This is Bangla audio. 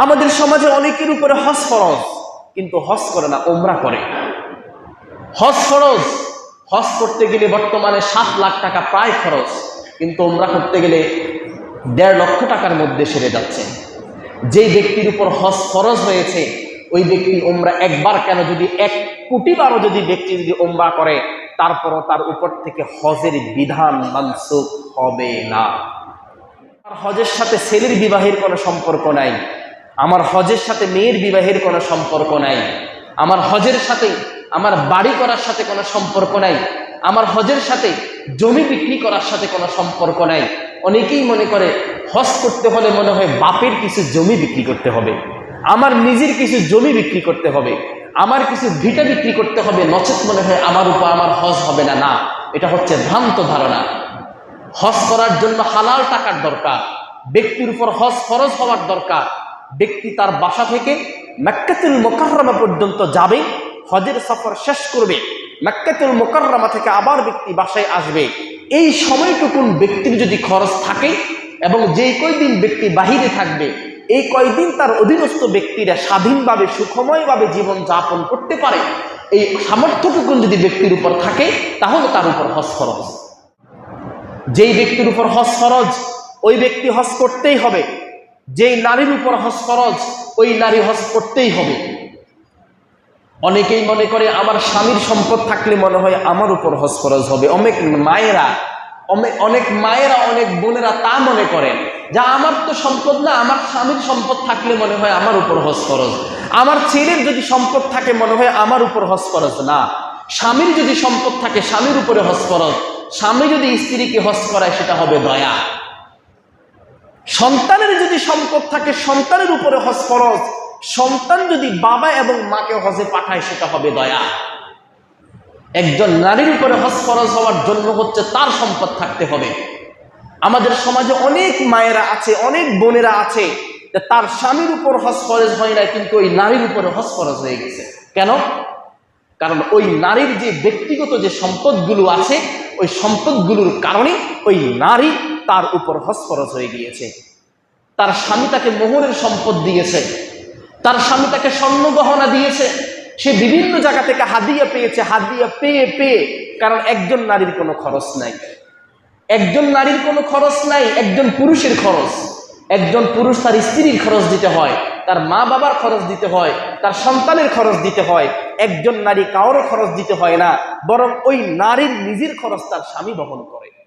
আমাদের সমাজে অনেকের উপরে হজ ফরজ, কিন্তু হজ করে না ওমরা করে। হজ ফরজ, হজ করতে গেলে বর্তমানে সাত লাখ টাকা প্রায় খরচ, কিন্তু ওমরা করতে গেলে দেড় লক্ষ টাকার মধ্যে সেরে যাচ্ছে। যেই ব্যক্তির উপর হজ ফরজ হয়েছে, ওই ব্যক্তি ওমরা একবার কেন যদি এক কোটি বারো যদি ব্যক্তি যদি ওমরা করে, তারপরও তার উপর থেকে হজের বিধান মানসুখ হবে না। আমার হজের সাথে ছেলের বিবাহের কোনো সম্পর্ক নাই। আমার হজের সাথে মেয়ের বিবাহের কোনো সম্পর্ক নাই। আমার হজের সাথে, আমার বাড়ি করার সাথে কোনো সম্পর্ক নাই। আমার হজের সাথে জমি বিক্রি করার সাথে কোনো সম্পর্ক নাই। অনেকেই মনে করে, হজ করতে হলে মনে হয় বাপের কিছু জমি বিক্রি করতে হবে। আমার নিজের কিছু জমি বিক্রি করতে হবে। আমার কিছু ভিটা বিক্রি করতে হবে। নচেত মনে হয় আমার উপর আমার হজ হবে না না। এটা হচ্ছে ভ্রান্ত ধারণা। হজ করার জন্য হালাল টাকার দরকার। ব্যক্তির উপর হজ ফরজ হওয়ার দরকার। ব্যক্তি তার বাসা থেকে মেক্কাতুল মোকাররমা পর্যন্ত যাবে, হজের সফর শেষ করবে, মেক্কাতুল মোকাররমা থেকে আবার ব্যক্তি বাসায় আসবে। এই সময়টুকুন ব্যক্তির যদি খরচ থাকে এবং যেই কয়দিন ব্যক্তি বাহিরে থাকবে, এই কয়দিন তার অধীনস্থ ব্যক্তিরা স্বাধীনভাবে, সুখময়ভাবে জীবন যাপন করতে পারে, এই সামর্থ্যটুকুন যদি ব্যক্তির উপর থাকে, তাহলে তার উপর হজ খরচ যেই ব্যক্তির উপর হজ ফরজ, ওই ব্যক্তি হজ করতেই হবে। যেই নারীর উপর হজ ফরজ, ওই নারী হজ করতেই হবে। অনেকেই মনে করে আমার স্বামীর সম্পদ থাকলে মনে হয় আমার উপর হজ ফরজ হবে। অনেক মায়েরা অনেক মায়েরা, অনেক বোনেরা তা মনে করেন যা আমার তো সম্পদ না, আমার স্বামীর সম্পদ থাকলে মনে হয় আমার উপর হজ ফরজ। আমার ছেলের যদি সম্পদ থাকে মনে হয় আমার উপর হজ ফরজ না। স্বামীর যদি সম্পদ থাকে স্বামীর উপরে হজ ফরজ। স্বামী যদি স্ত্রীকে হজ করায় সেটা হবে দয়া। সন্তানের যদি সম্পদ থাকে, সন্তানের উপরে হজ ফরজ। সন্তান যদি বাবা এবং মাকে হজে পাঠায়, সেটা হবে দয়া। একজন নারীর উপরে হজ ফরজ হওয়ার জন্য হচ্ছে তার সম্পদ থাকতে হবে। আমাদের সমাজে অনেক মায়েরা আছে, অনেক বোনেরা আছে তার স্বামীর উপর হজ ফরজ হয় না কিন্তু ওই নারীর উপরে হজ ফরজ হয়ে গেছে। কেন? কারণ ওই নারীর যে ব্যক্তিগত যে সম্পদগুলো আছে, ওই সম্পদগুলোর কারণে ওই নারী তার উপর হসফরস হয়ে গিয়েছে। তার স্বামী তাকে মোহরের সম্পদ দিয়েছে। তার স্বামী তাকে স্বর্ণ গহনা দিয়েছে। সে বিভিন্ন জায়গা থেকে হাদিয়া পেয়েছে, হাদিয়া পেয়ে পেয়ে। কারণ একজন নারীর কোনো খরচ নাই। একজন নারীর কোনো খরচ নাই, একজন পুরুষের খরচ। একজন পুরুষ তার স্ত্রীর খরচ দিতে হয়, তার মা বাবার খরচ দিতে হয়, তার সন্তানের খরচ দিতে হয়। একজন নারী কারোর খরচ দিতে হয় না, বরং ওই নারীর নিজের খরচ তার স্বামী বহন করে।